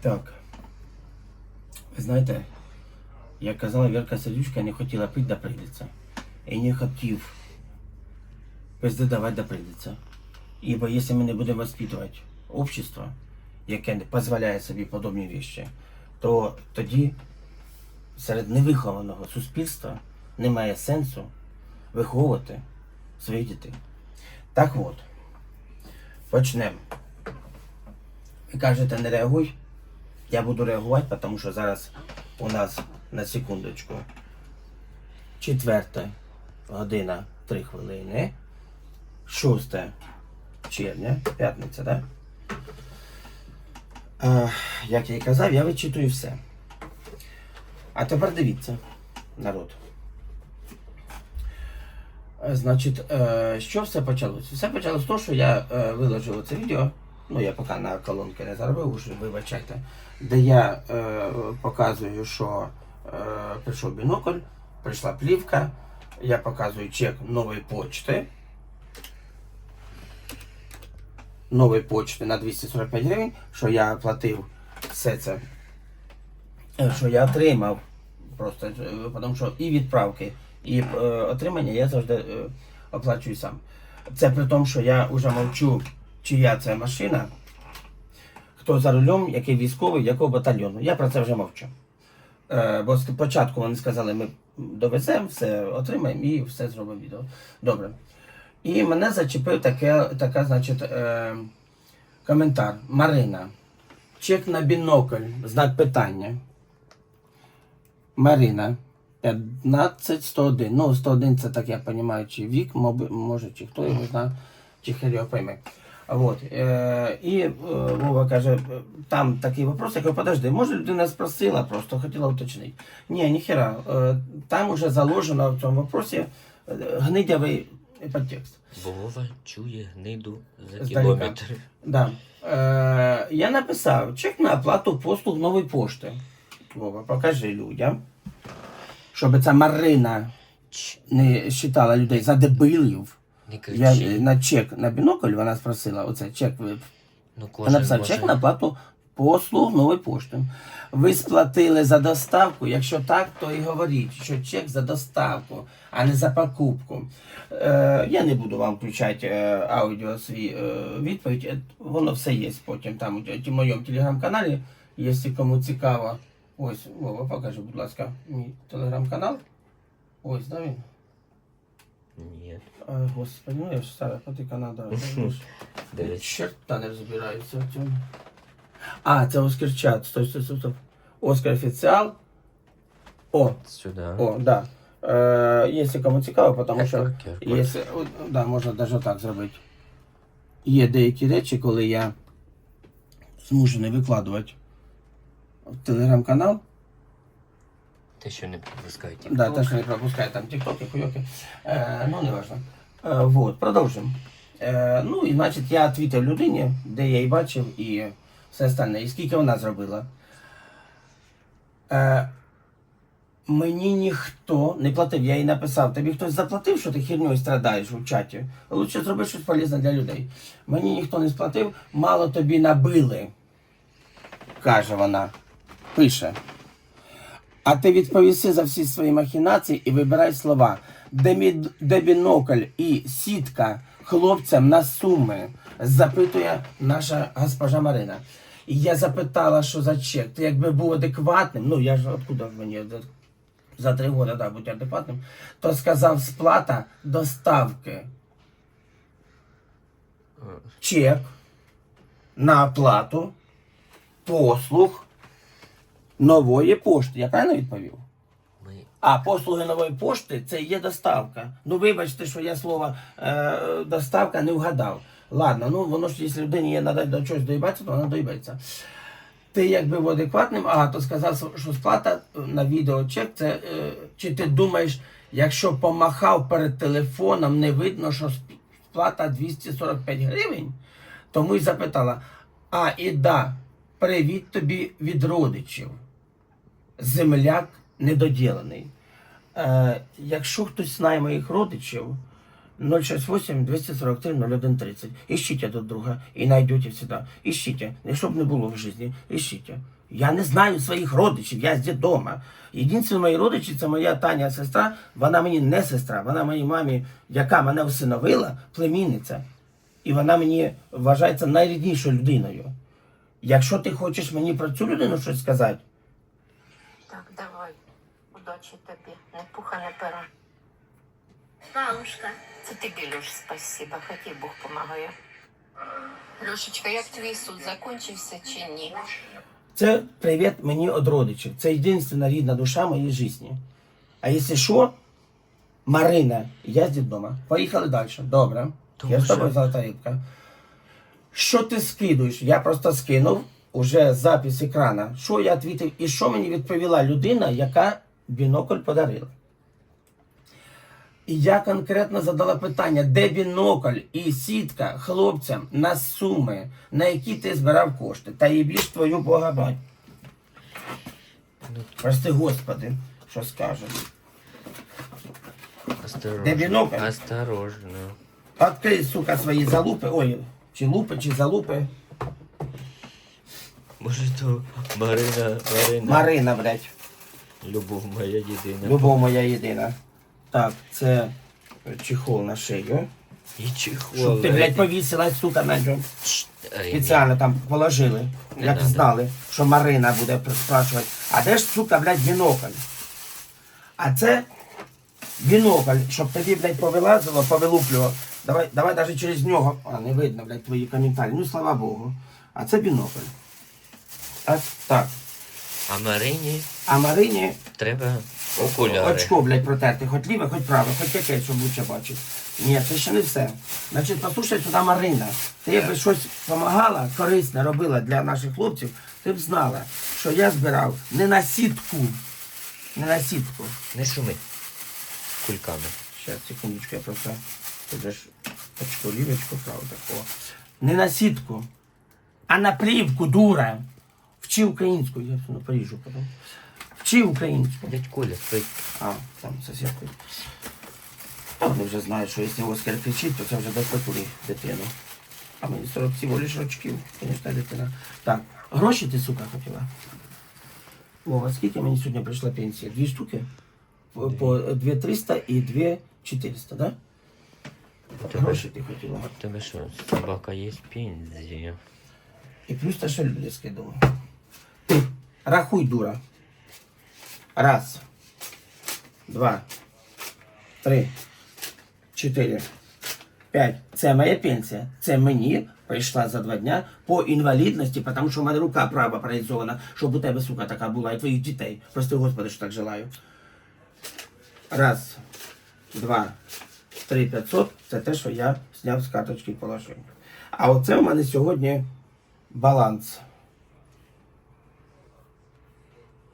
Так. Ви знаєте, як казала Вірка Сердючка, не хотіла пити, да прийдеться. І не хотів пизди давати, да прийдеться. Ибо якщо ми не будемо воспитувати общество, яке дозволяє собі подобні речі, то тоді серед невихованого суспільства немає сенсу виховувати своїх дітей. Так от, почнемо. Ви кажете, не реагуй. Я буду реагувати, тому що зараз у нас на секундочку. Четверта година, три хвилини. 6 червня, п'ятниця? Е, як я і казав, я вичитую все. А тепер дивіться, народ. Е, Значить, е, що все почалося? Все почалося з того, що я е, виложив це відео. Ну, я поки на колонки не заробив, уже вибачайте, де я е, показую, що е, прийшов бінокль, прийшла плівка, я показую чек нової почти. Нової почти на 245 гривень, що я платив все це, е, що я отримав. Просто е, тому що і відправки, і е, отримання я завжди е, оплачую сам. Це при тому, що я вже мовчу, чия це машина, хто за рулем, який військовий, якого батальйону. Я про це вже мовчу. Е, бо спочатку вони сказали, ми довеземо, все отримаємо і все зробимо відео. Добре. І мене зачепив таке, така, значить, е, коментар. Марина. Чек на бінокль, знак питання. Марина. 15101. Ну, 101 це так я розумію, чи вік, може, чи хто його знає, чи хер його пойме. Вот. І е, Вова каже, там такий вопрос, я кажу, подожди, може людина спросила, просто хотіла уточнити. Ні, ніхера. Е, там уже заложено в цьому вопросі гнидявий підтекст. Бо Вова чує гниду за кілометр. Да. Я написав чек на оплату послуг нової пошти. Вова, покажи людям, щоб ця Марина не вважала людей за дебилів. Не Я кричи. е, на чек на бінокль вона спросила, оце чек ви Ну, кожен написав може... чек на оплату послуг нової пошти. Ви сплатили за доставку. Якщо так, то і говоріть, що чек за доставку, а не за покупку. Е, я не буду вам включати е, аудіо свій е, відповідь. Е, Воно все є потім там у ті- моєму телеграм-каналі, якщо кому цікаво. Ось, Вова, покажи, будь ласка, мій телеграм-канал. Ось, да він? Ні. А, господи, ну я ж старий, поти Канада. Дивись. Не розбираюся в цьому. А, це Оскар чат. Стой, стой, стой, стоп. Оскар офіціал. О, Сюди. о, да. Е, якщо кому цікаво, тому що якщо, о, да, можна навіть так зробити. Є деякі речі, коли я змушений викладувати в телеграм-канал. Те, що не пропускають. Да, теж не пропускаю там тіктоки, хуйоки. Е, ну, не важно. Е, вот, продовжимо. Е, ну, і значить, я твітив людині, де я її бачив, і все остальне. І скільки вона зробила. Е, мені ніхто не платив, я їй написав, тобі хтось заплатив, що ти херньою страдаєш у чаті. Лучше зроби щось полезне для людей. Мені ніхто не сплатив, мало тобі набили, каже вона. Пише. А ти відповіси за всі свої махінації і вибирай слова, де, мід, де бінокль і сітка хлопцям на суми, запитує наша госпожа Марина. І я запитала, що за чек. Ти якби був адекватним, ну я ж откуда мені за- три роки да, бути адекватним, то сказав сплата доставки. Чек на оплату послуг нової пошти. Я правильно відповів? А послуги нової пошти це є доставка. Ну вибачте, що я слово е, доставка не вгадав. Ладно, ну воно ж, якщо людині є надати до чогось доїбатися, то вона доїбається. Ти якби був адекватним, ага, то сказав, що сплата на відеочек, це е, чи ти думаєш, якщо помахав перед телефоном, не видно, що сплата 245 гривень, тому й запитала: а і да, привіт тобі від родичів земляк недоділений. Е, якщо хтось знає моїх родичів, 068 243 0130. Ищите друг друга і найдете всегда. Ищите. І щоб не було в житті, ищите. Я не знаю своїх родичів, я з дома. Єдині мої родичі це моя Таня сестра. Вона мені не сестра, вона моїй мамі, яка мене всиновила, племінниця. І вона мені вважається найріднішою людиною. Якщо ти хочеш мені про цю людину щось сказати, Так, давай. Удачі тобі. Не пуха, не пера. Бабушка. Це тобі, Льош, спасибо. Хай Бог помагає. Льошечка, як твій суд закінчився чи ні? Це привіт мені від родичів. Це єдина рідна душа моєї житті. А якщо що, Марина, я з дома. Поїхали далі. Добре. Тому я з тобою золота рибка. Що ти скидуєш? Я просто скинув уже запис екрана. Що я відповів і що мені відповіла людина, яка бінокль подарила. І я конкретно задала питання, де бінокль і сітка хлопцям на суми, на які ти збирав кошти. Та і більш твою богабань. Ну, Прости, Господи, що скажеш. осторожно. Де бінокль? Осторожно. Открий, сука, свої залупи. Ой, чи лупи, чи залупи. Може то Марина, Марина. Марина, блядь. Любов моя єдина. Любов моя єдина. Так, це чехол на шию. І чехол. Щоб ти, блядь, повісилась, сука, на ньому. Спеціально там положили, Не як надо. знали, що Марина буде спрашувати. А де ж, сука, блядь, бінокль? А це бінокль, щоб тобі, блядь, повилазило, повилуплювало. Давай, давай даже через нього. А, не видно, блядь, твої коментарі. Ну, слава Богу. А це бінокль. Так, так. А Марині А Марині треба окуляри. очко, блядь, протерти, хоч ліве, хоч праве, хоч яке, щоб лучше бачити. Ні, це ще не все. Значить, послухай сюди Марина. Ти якби щось допомагала, корисне робила для наших хлопців, ти б знала, що я збирав не на сітку, не на сітку. Не шуми. Кульками. Сейчас, секундочку, я просто туди ж очко, лівочку, право такого. Не на сітку, а на плівку, дура. Вчи українську, я все поріжу потім. Вчи українську. Дядь Коля, спить. А, там сусідки. Та Вони вже знають, що якщо Оскар кричить, то це вже диктатурі дитину. А мені 40 всього лиш рочків, звісно, дитина. Так, гроші ти, сука, хотіла? Вова, скільки мені сьогодні прийшла пенсія? Дві штуки? По, по 2300 і 2400, да? Гроші ти хотіла. Тебе що, собака є пензія? І плюс те, що люди скидали. Рахуй, дура. Раз, два, три, чотири, п'ять. Це моя пенсія. Це мені прийшла за два дня по інвалідності, тому що в мене рука права паралізована, щоб у тебе, сука, така була, і твоїх дітей. Прости, Господи, що так желаю. Раз, два, три, п'ятсот. Це те, що я зняв з карточки положив. А оце у мене сьогодні баланс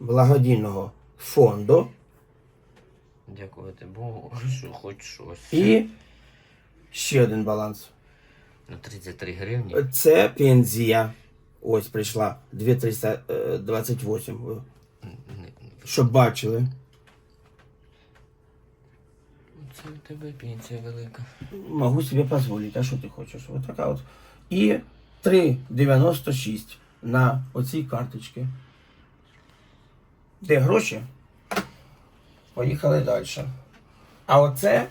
благодійного фонду Дякувати Богу, що хоч щось. і ще один баланс. На 33 гривні. Це пензія. Ось прийшла 2328. Щоб бачили. Це у тебе пенсія велика. Могу себе позволити, а що ти хочеш? Ось така от. І 3,96 на оцій карточці. Де гроші? Поїхали далі. А оце,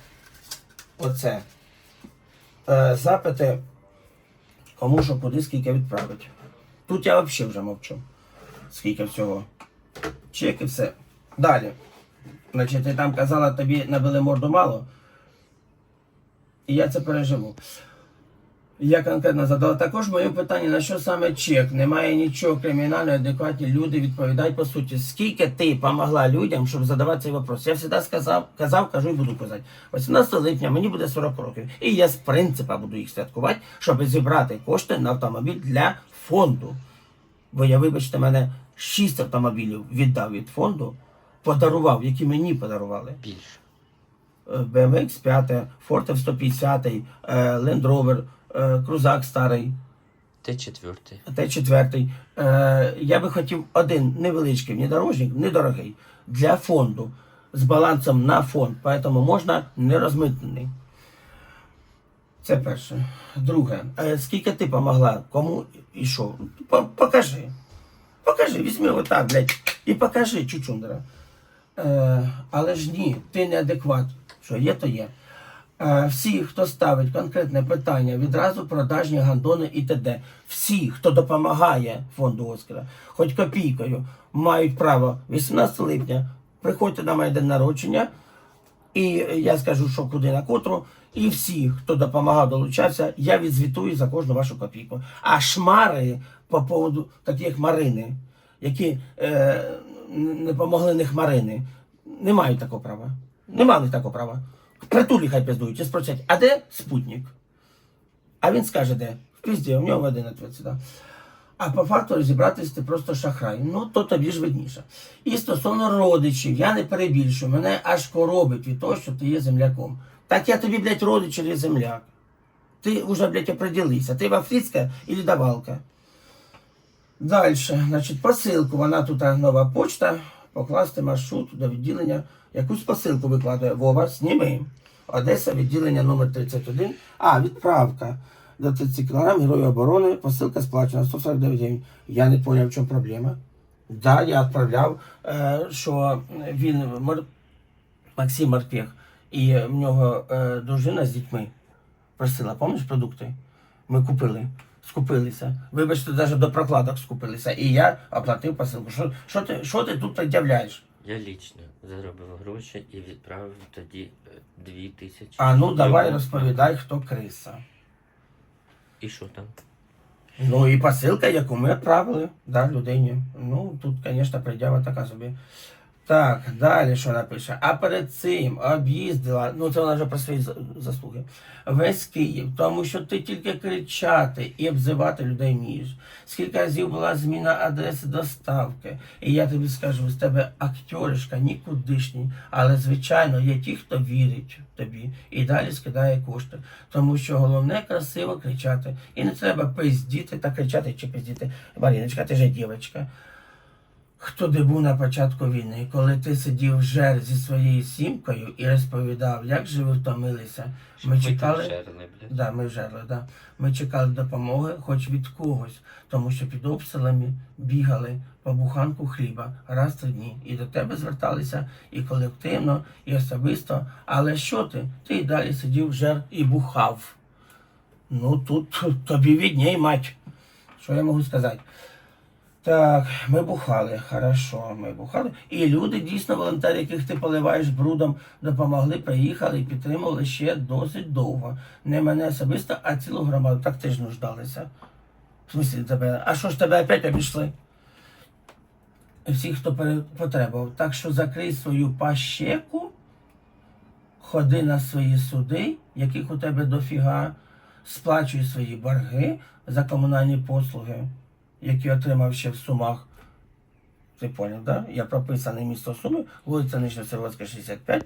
оце е, запити, кому що куди, скільки відправити. Тут я взагалі вже мовчу. Скільки всього. Чек і все. Далі. Значить, ти там казала, тобі набили морду мало. І я це переживу. Я конкретно задала також моє питання, на що саме чек? Немає нічого кримінального, адекватні люди відповідають по суті. Скільки ти допомогла людям, щоб задавати цей вопрос? Я завжди сказав, казав, кажу і буду казати. 18 липня мені буде 40 років. І я з принципу буду їх святкувати, щоб зібрати кошти на автомобіль для фонду. Бо я, вибачте, мене 6 автомобілів віддав від фонду, подарував, які мені подарували. Більше. BMX 5, Ford F-150, е, Land Rover, е, Крузак старий, Ти четвертий. Т4. Е, Я би хотів один невеличкий внедорожник, недорогий, для фонду з балансом на фонд, поэтому можна не розмитнений. Це перше. Друге, е, скільки ти помогла, кому і що? Покажи. Покажи, візьми отак, блядь, і покажи, чучундра. Е, але ж ні, ти неадекват. Що є, то є. Е, всі, хто ставить конкретне питання, відразу продажні гандони і т.д. Всі, хто допомагає фонду Оскара, хоч копійкою, мають право 18 липня приходьте на моє день народження, і я скажу, що куди на котру. І всі, хто допомагав, долучався, я відзвітую за кожну вашу копійку. А шмари по поводу такі як Марини, які е, не помогли не хмарини, не мають такого права. Не мали такого права. Притулі хай пиздують і спросять, а де спутник? А він скаже, де? В пізді, у нього один ответ, да. А по факту розібратись ти просто шахрай. Ну, то тобі ж видніше. І стосовно родичів, я не перебільшую, мене аж коробить від того, що ти є земляком. Так я тобі, блядь, родич чи земляк. Ти вже, блядь, определися. Ти вафрицька или давалка. Далі, значить, посилку, вона тут нова почта, покласти маршрут до відділення. Якусь посилку викладає Вова, зніми. Одеса, відділення номер 31. А, відправка. До 30 кг Герою оборони, посилка сплачена 149 гривень. Я не зрозумів, в чому проблема. Да, я відправляв, е, що він Максим Марпех, і в нього е, дружина з дітьми просила, пам'ятаєш продукти? Ми купили, скупилися. Вибачте, навіть до прокладок скупилися. І я оплатив посилку. Що, що, ти, що ти тут пред'являєш? Я лічно заробив гроші і відправив тоді е, дві тисячі. А ну давай розповідай, хто криса. І що там? Ну і посилка, яку ми відправили да, людині. Ну, тут, звісно, пред'ява така собі. Так, далі що напише? А перед цим об'їздила, ну це вона вже про свої заслуги, весь Київ, тому що ти тільки кричати і обзивати людей вмієш. Скільки разів була зміна адреси доставки, і я тобі скажу, з тебе актеришка нікудишній, але звичайно є ті, хто вірить тобі і далі скидає кошти. Тому що головне красиво кричати. І не треба пиздіти та кричати чи пиздіти. Маріночка, ти же дівчинка. Хто де був на початку війни, коли ти сидів в жер зі своєю сімкою і розповідав, як же ви втомилися. Ми чекали. жерли. Да, ми жерли, да. Ми чекали допомоги хоч від когось, тому що під обстрілами бігали по буханку хліба раз три дні. І до тебе зверталися і колективно, і особисто. Але що ти? Ти й далі сидів в жер і бухав. Ну тут тобі відній, мать. Що я можу сказати? Так, ми бухали, хорошо, ми бухали. І люди, дійсно, волонтери, яких ти поливаєш брудом, допомогли, приїхали і підтримували ще досить довго. Не мене особисто, а цілу громаду. Так ти ж нуждалися. В смысле тебе? А що ж тебе опять обійшли? Всі, хто потребував. Так що закрий свою пащеку, ходи на свої суди, яких у тебе дофіга, сплачуй свої борги за комунальні послуги які отримав ще в Сумах. Ти поняв, да? Я прописаний місто Суми, вулиця Нижня Сировацька, 65,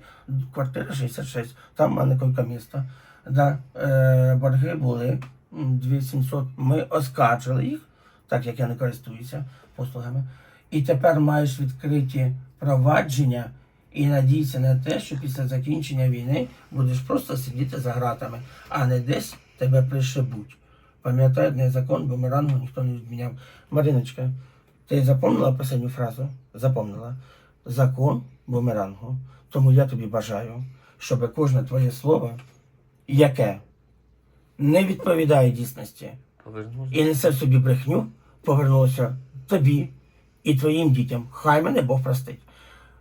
квартира 66. Там в мене койка міста. Да, е, борги були 2700. Ми оскаржили їх, так як я не користуюся послугами. І тепер маєш відкриті провадження і надійся на те, що після закінчення війни будеш просто сидіти за гратами, а не десь тебе пришибуть. Пам'ятай, не закон бумерангу ніхто не відміняв. Мариночка, ти запомнила останню фразу? Запомнила. Закон бумерангу. Тому я тобі бажаю, щоб кожне твоє слово, яке не відповідає дійсності і несе в собі брехню, повернулося тобі і твоїм дітям. Хай мене Бог простить.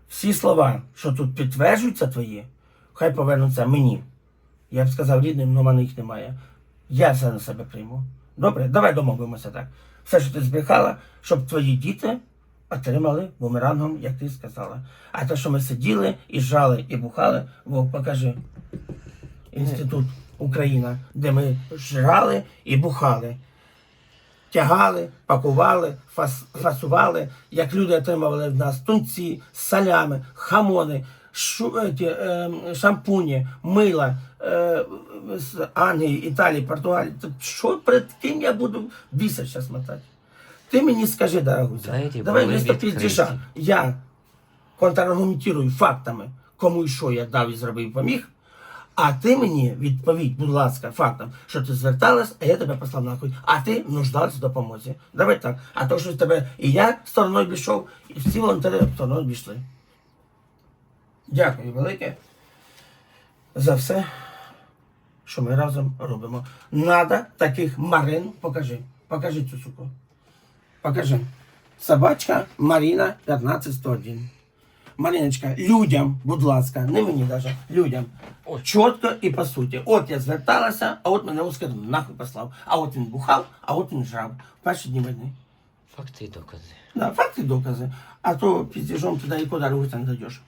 Всі слова, що тут підтверджуються твої, хай повернуться мені. Я б сказав рідним, але в мене їх немає. Я все на себе прийму. Добре, давай домовимося так. Все, що ти збрехала, щоб твої діти отримали бумерангом, як ти сказала. А те, що ми сиділи і жали, і бухали, Вов, покажи. Інститут Україна, де ми жрали і бухали. Тягали, пакували, фас, фасували, як люди отримували в нас тунці, солями, хамони, шу, еті, е, шампуні, мила е, з Англії, Італії, Португалії. Та Що перед ким я буду біса зараз мотати? Ти мені скажи, дорогуся, давай відкриті. піздіша. Я контраргументую фактами, кому і що я дав і зробив і поміг. А ти мені відповідь, будь ласка, фактом, що ти зверталась, а я тебе послав нахуй, а ти нуждалась в допомозі. Давай так. А то, що з тебе і я стороною пішов, і всі волонтери стороною пішли. Дякую велике за все, що ми разом робимо. Надо таких Марин, покажи. Покажи цю суку. Покажи. Собачка Маріна 1501. Маріночка, людям, будь ласка, не мені даже, людям. Чітко і по суті. От я зверталася, а от мене Оскар нахуй послав. А от він бухав, а от він жрав. В перші дні війни. Факти і докази. Да, факти докази. А то піздіжом туди і куди руки не дойдеш.